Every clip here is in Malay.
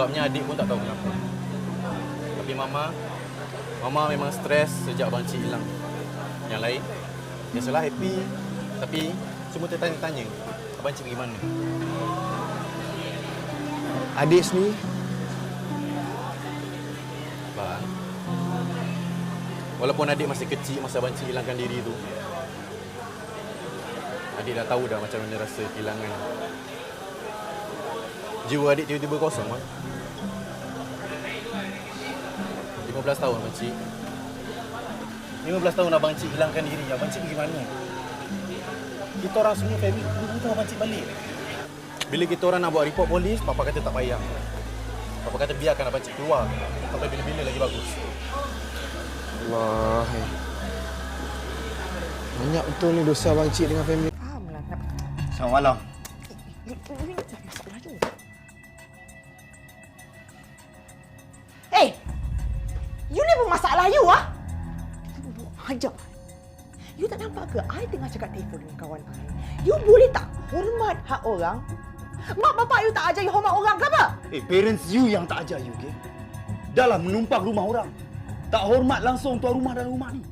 Sebabnya adik pun tak tahu kenapa. Tapi mama, mama memang stres sejak abang cik hilang. Yang lain, biasalah happy. Tapi semua tertanya-tanya, abang cik pergi mana? Adik sendiri, Bang. Walaupun adik masih kecil masa abang cik hilangkan diri tu. Adik dah tahu dah macam mana rasa kehilangan. Jiwa adik tiba-tiba kosong bang. 15 tahun abang cik. 15 tahun abang cik hilangkan diri. Abang cik pergi mana? Kita orang semua family tunggu abang cik balik. Bila kita orang nak buat report polis, papa kata tak payah. Papa kata biarkan abang cik keluar. Sampai bila-bila lagi bagus. Allah. eh. Banyak betul ni dosa abang cik dengan family. Fahamlah. Selamat malam. You, You bermasalah you ah? Hajar. You tak nampak ke? I tengah cakap telefon dengan kawan I. You boleh tak hormat hak orang? Mak bapak you tak ajar you hormat orang ke apa? Eh, parents you yang tak ajar you, okay? Dalam menumpang rumah orang. Tak hormat langsung tuan rumah dalam rumah ni.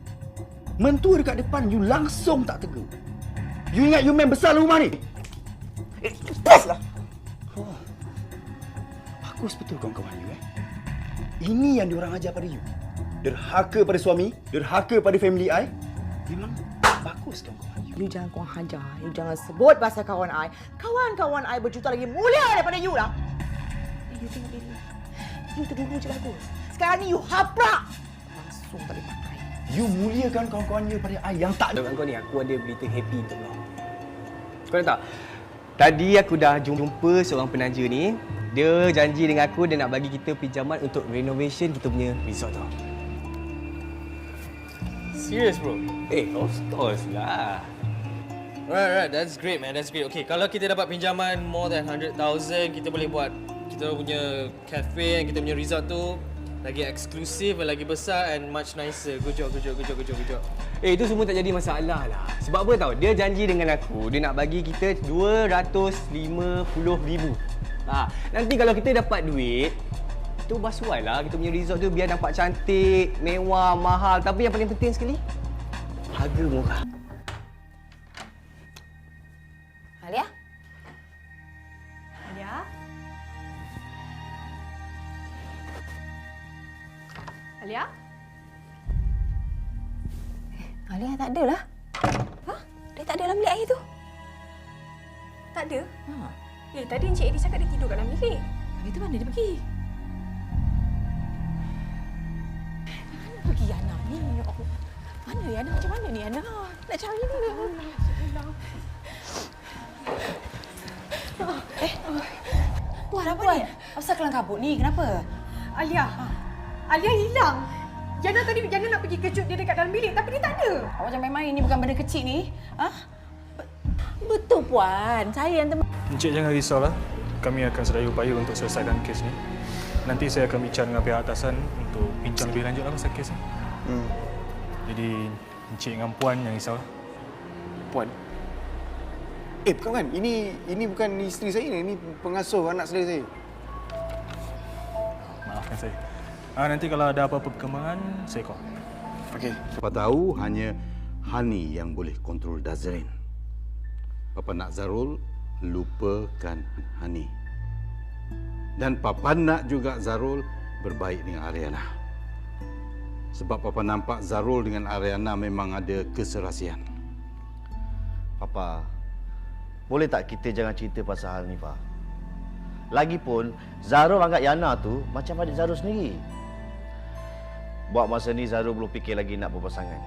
Mentua dekat depan you langsung tak tegur. You ingat you main besar dalam rumah ni? Eh, lepaslah. Oh. Bagus betul kawan-kawan you eh. Ini yang diorang ajar pada you. Derhaka pada suami, derhaka pada family I. Memang bagus kawan-kawan you. You jangan kurang hajar. You jangan sebut pasal kawan I. Kawan-kawan I berjuta lagi mulia daripada you lah. Eh, you tengok diri. You tu dulu je bagus. Sekarang ni you haprak. Langsung tak boleh pakai. You muliakan kawan-kawan you pada I yang tak ada. Dengan kau ni aku ada berita happy untuk kau. Kau tahu tak? Tadi aku dah jumpa seorang penaja ni. Dia janji dengan aku dia nak bagi kita pinjaman untuk renovation kita punya resort tau. Serious bro? Eh, of course lah. Right, right. That's great, man. That's great. Okay, kalau kita dapat pinjaman more than 100,000, kita boleh buat kita punya cafe and kita punya resort tu lagi eksklusif, lagi besar and much nicer. Good job, good job, good job, good job, good job. Eh, itu semua tak jadi masalah lah. Sebab apa tahu? Dia janji dengan aku, dia nak bagi kita RM250,000. Ha, nanti kalau kita dapat duit, tu basuhan lah kita punya resort tu biar nampak cantik, mewah, mahal. Tapi yang paling penting sekali, harga murah. Alia? Alia? Alia? Alia tak ada lah. Ha? Dia tak ada dalam bilik air tu. Tak ada? Ha. Eh, tadi Encik Eddie cakap dia tidur kat dalam bilik. Habis tu mana dia pergi? Mana pergi Yana ni? Ya Allah. Mana Yana? Macam mana ni Yana? Nak cari ni. Eh, Puan, Puan. Asal kelang kabut ni? Kenapa? Alia. Alia hilang. Jana tadi Jana nak pergi kejut dia dekat dalam bilik tapi dia tak ada. Awak jangan main-main. Ini bukan benda kecil ni. Ha? Betul, Puan. Saya yang teman. Encik jangan risau lah. Kami akan sedaya upaya untuk selesaikan kes ni. Nanti saya akan bincang dengan pihak atasan untuk bincang lebih lanjut lah pasal kes ni. Hmm. Jadi Encik dengan Puan jangan risau lah. Puan. Eh, bukan kan? Ini ini bukan isteri saya ni. Ini pengasuh anak saudara saya. Maafkan saya. Ah, nanti kalau ada apa-apa perkembangan, saya call. Okey. Papa tahu hanya Hani yang boleh kontrol Dazrin. Papa nak Zarul lupakan Hani. Dan Papa nak juga Zarul berbaik dengan Ariana. Sebab Papa nampak Zarul dengan Ariana memang ada keserasian. Papa, boleh tak kita jangan cerita pasal hal ni, Pak? Lagipun, Zarul anggap Yana tu macam adik Zarul sendiri. Buat masa ni Zarul belum fikir lagi nak berpasangan.